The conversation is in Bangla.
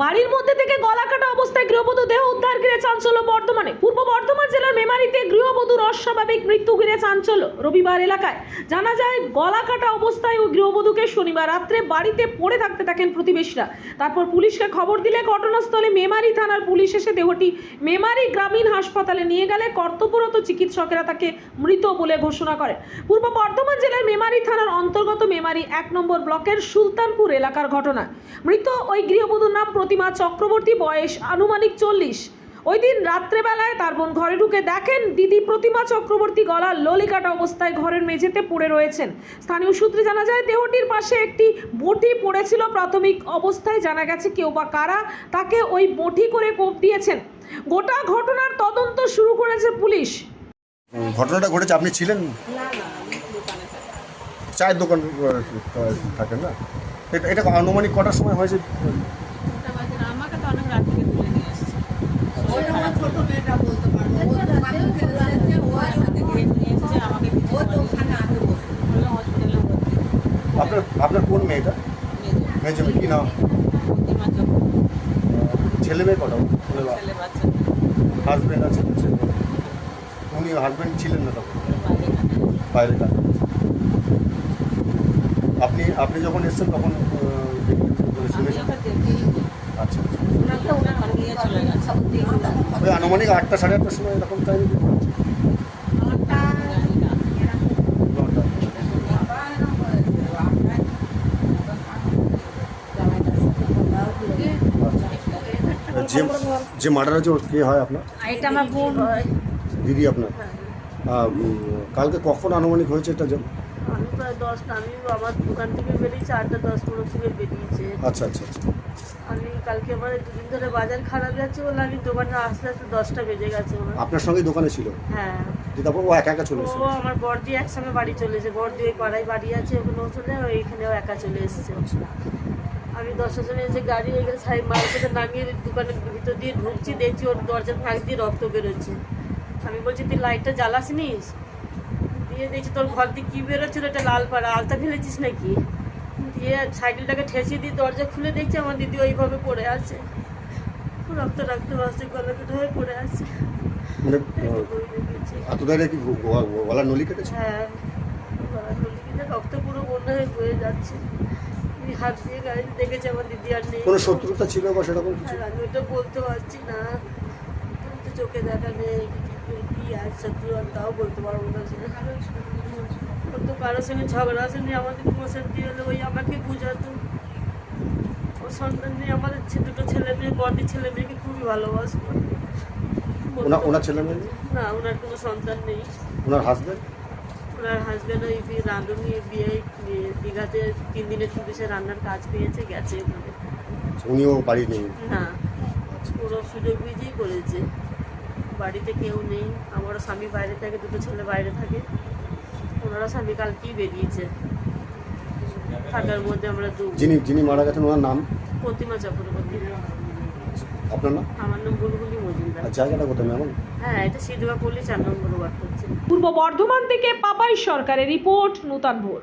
বাড়ির মধ্যে থেকে গলা কাটা অবস্থায় গৃহবধূ দেহ উদ্ধার ঘিরে চাঞ্চল্য বর্তমানে পূর্ব বর্ধমান জেলার মেমারিতে গৃহবধূর অস্বাভাবিক মৃত্যু ঘিরে চাঞ্চল্য রবিবার এলাকায়। জানা যায়, গলা কাটা অবস্থায় ওই গৃহবধূকে শনিবার রাত্রে বাড়িতে পড়ে থাকতে থাকেন প্রতিবেশীরা। তারপর পুলিশকে খবর দিলে ঘটনাস্থলে মেমারি থানার পুলিশ এসে দেহটি মেমারি গ্রামীণ হাসপাতালে নিয়ে গেলে কর্তব্যরত চিকিৎসকেরা তাকে মৃত বলে ঘোষণা করেন। পূর্ব বর্ধমান জেলার মেমারি থানার অন্তর্গত মেমারি এক নম্বর ব্লকের সুলতানপুর এলাকার ঘটনা। মৃত ওই গৃহবধূর নাম প্রতিমা চক্রবর্তী বয়স আনুমানিক চল্লিশ। ওই দিন রাত্রেবেলায় তার বোন ঘরে ঢুকে দেখেন দিদি প্রতিমা চক্রবর্তী গলা ললিকাটা অবস্থায় ঘরের মেঝেতে পড়ে রয়েছেন। স্থানীয় সূত্রে জানা যায় দেহটির পাশে একটি বটি পড়েছিল। প্রাথমিক অবস্থায় জানা গেছে কেউ বা কারা তাকে ওই বটি করে কোপ দিয়েছেন। গোটা ঘটনার তদন্ত শুরু করেছে পুলিশ। ঘটনাটা ঘটেছে আপনি ছিলেন? চায়ের দোকান থাকেন না? এটা এটা আনুমানিক কটার সময় হয়েছে ওটা বাজে না, আমাকে তো অনেক রাত থেকে তুলে নিয়ে এসেছে নিয়ে এসেছে আমাকে। বলল হসপিটালে ভর্তি আপনার আপনার কোন মেয়েটা? যাও। মেয়ে কি নাম? ছেলে মেয়ে কটা? ছেলে বাচ্চা। হাজব্যান্ড আছে উনি হাজব্যান্ড ছিলেন না তখন? বাইরে কাজ আপনি আপনি যখন এসেছেন তখন আচ্ছা আচ্ছা। আনুমানিক আটটা সাড়ে আটটার সময় এরকম টাইম না যে যে মার্ডার আছে ওর কে হয় আপনার? এটা আমার বোন। দিদি আপনার? কালকে কখন আনুমানিক হয়েছে এটা আমি প্রায় দশটা আমি আমার দোকান থেকে বেরিয়েছি আটটা দশ পনেরো থেকে বেরিয়েছে। আচ্ছা আচ্ছা আচ্ছা। আমি কালকে আমার দুদিন ধরে বাজার খারাপ যাচ্ছে বলে আমি দোকানে আসতে আসতে দশটা বেজে গেছে আমার। আপনার সঙ্গে দোকানে ছিল? হ্যাঁ। তারপর ও একা একা চলে এসেছে। ও আমার বর্দি একসঙ্গে বাড়ি চলেছে বর্দি ওই পাড়ায় বাড়ি আছে ওখানেও চলে ও এইখানেও একা চলে এসছে। আমি দশটার সময় এসে গাড়ি হয়ে গেলে সাই মার্কেটে নামিয়ে দোকানের ভিতর দিয়ে ঢুকছি দেখছি ওর দরজার ফাঁক দিয়ে রক্ত বেরোচ্ছে। আমি বলছি তুই লাইটটা জ্বালাসনিস দিয়ে দেখছি তোর ঘর দিয়ে কী বেরোচ্ছিল এটা লাল পাড়া আলতা ফেলেছিস নাকি? দিয়ে সাইকেলটাকে ঠেসিয়ে দিয়ে দরজা খুলে দেখছি আমার দিদি ওইভাবে পড়ে আছে। রক্ত রক্ত বাসে গলা কেটে হয়ে পড়ে আছে। মানে এইটুকুই দেখেছি। এত দাঁড়িয়ে কি গ- গ- নলি কেটেছে? হ্যাঁ নলি কেটে রক্ত পুরো বন্যা হয়ে বয়ে যাচ্ছে। হাত দিয়ে দেখেছি আমার দিদি আর নেই। কোনো শত্রুতা ছিল বা সেরকম কিছু? আমি ওটা বলতে পারছি না। তো চোখে দেখা নেই। আর তাও বলতে পারব না তো কারোর সঙ্গে ঝগড়া আসেনি আমাদের মশান্তি হলে ওই আমাকে বুঝাতো। ওর সন্তান নিয়ে আমাদের দুটো ছেলে মেয়ে বড়ি ছেলে মেয়েকে খুবই ভালোবাসতো। ওনার ছেলে মেয়ে না ওনার কোনো সন্তান নেই। ওনার হাজব্যান্ড ওনার হাজব্যান্ড ওই রাঁধুনি বিয়ে দীঘাতে তিন দিনের টুরিসে রান্নার কাজ পেয়েছে গেছে ওখানে উনিও বাড়ি নেই? না পুরো সুযোগ বুঝেই করেছে। বাড়িতে কেউ নেই। আমারও স্বামী বাইরে থাকে দুটো ছেলে বাইরে থাকে। ওনারা স্বামী কালকেই বেরিয়েছে। থাকার মধ্যে আমরা দু যিনি যিনি মারা গেছেন ওনার নাম? প্রতিমা চক্রবর্তী। আপনার নাম? আমার নাম বুলবুলি মজুমদার। জায়গাটা কোথায় ম্যাম? হ্যাঁ এটা সিধুয়া পল্লী চার নম্বর ওয়ার্ড করছে পূর্ব বর্ধমান থেকে পাপাই সরকারের রিপোর্ট নূতন ভোর